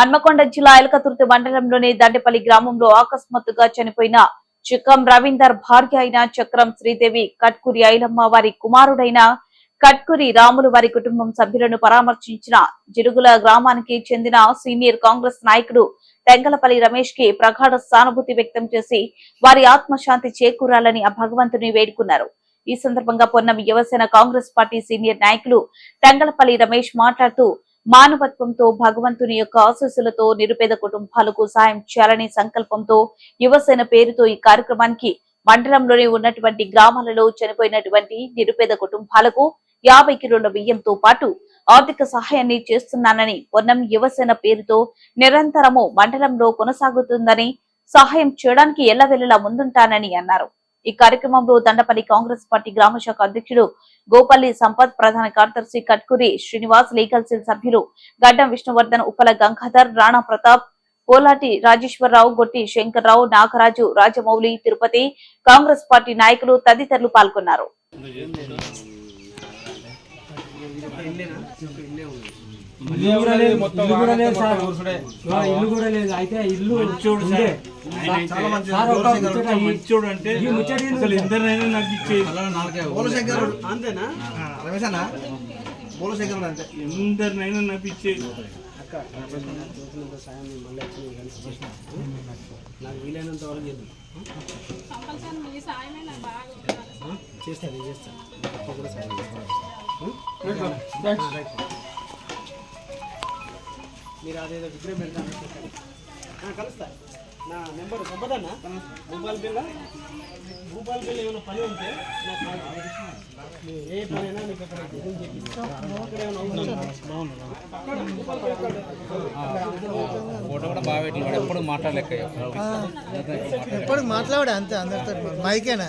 హన్మకొండ జిల్లా ఎలకతుర్తి మండలంలోని దండపల్లి గ్రామంలో అకస్మాత్తుగా చనిపోయిన చిక్కం రవీందర్ భార్య అయిన చక్రం శ్రీదేవి కట్కూరి ఐలమ్మ వారి కుమారుడైన కట్కూరి రాములు వారి కుటుంబం సభ్యులను పరామర్శించిన జిరుగుల గ్రామానికి చెందిన సీనియర్ కాంగ్రెస్ నాయకుడు తెంగలపల్లి రమేష్కి ప్రగాఢ సానుభూతి వ్యక్తం చేసి వారి ఆత్మశాంతి చేకూరాలని ఆ భగవంతుని వేడుకున్నారు. ఈ సందర్భంగా పొన్నం యువసేన కాంగ్రెస్ పార్టీ సీనియర్ నాయకులు తెంగలపల్లి రమేష్ మాట్లాడుతూ మానవత్వంతో భగవంతుని యొక్క ఆశీస్సులతో నిరుపేద కుటుంబాలకు సాయం చేయాలనే సంకల్పంతో యువసేన పేరుతో ఈ కార్యక్రమానికి మండలంలోని ఉన్నటువంటి గ్రామాలలో చనిపోయినటువంటి నిరుపేద కుటుంబాలకు యాభై కిలోల బియ్యంతో పాటు ఆర్థిక సహాయాన్ని చేస్తున్నానని పొన్నం యువసేన పేరుతో నిరంతరము మండలంలో కొనసాగుతుందని సహాయం చేయడానికి ఎల్లవెల్లలా ముందుంటానని అన్నారు. ఈ కార్యక్రమంలో దండపల్లి కాంగ్రెస్ పార్టీ గ్రామ శాఖ అధ్యక్షుడు గోపల్లి సంపత్ ప్రధాన కార్యదర్శి కట్కురి శ్రీనివాస్ లీగల్ సెల్ సభ్యులు గడ్డం విష్ణువర్ధన్ ఉప్పల గంగాధర్ రాణా ప్రతాప్ పోలాటి రాజేశ్వరరావు గొట్టి శంకర్రావు నాగరాజు రాజమౌళి తిరుపతి కాంగ్రెస్ పార్టీ నాయకులు తదితరులు పాల్గొన్నారు. ఇల్లు కూడా లేదు ఇల్లు కూడా లేదు సార్. ఆ, ఇల్లు కూడా లేదు. అయితే ఇల్లు మంచి సార్. ఒక ముచ్చట అంటే ఈ ముచ్చట? అసలు నాకు బోలశంకరుడు అంతేనా? రమేష్ అన్న అంతే. ఎందరినైనా నాకు ఇచ్చేది నాకు వీలైనంత వరకు చేద్దాం కంపల్సరీ మీ సాయమే నాకు బాగా ఉపయోగపడుతుంది. చేస్తాను చేస్తాను తప్పకుండా సాయం చేస్తాను. మీరు అదేదో విగ్రహం పెడతాను కలుస్తా. నా నెంబర్ సంపదన్న భూపాల్ బిల్ల. భూపాల్ బిల్ల ఏమైనా పని ఉంటే నాకు ఏ పని అయినా మీకు అక్కడ? ఫోటో కూడా బాగా పెట్టి వాడు ఎప్పుడు మాట్లాడలేక ఎప్పుడు మాట్లాడే అంతే అందరితో మైకేనా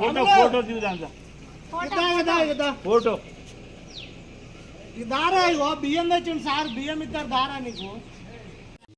ఫోటో ఫోటో దిగుదాం. ఫోటో ఈ దారా ఇగో బియ్యం తెచ్చిండు సార్ బియ్యం ఇద్దరు దారా నీకు.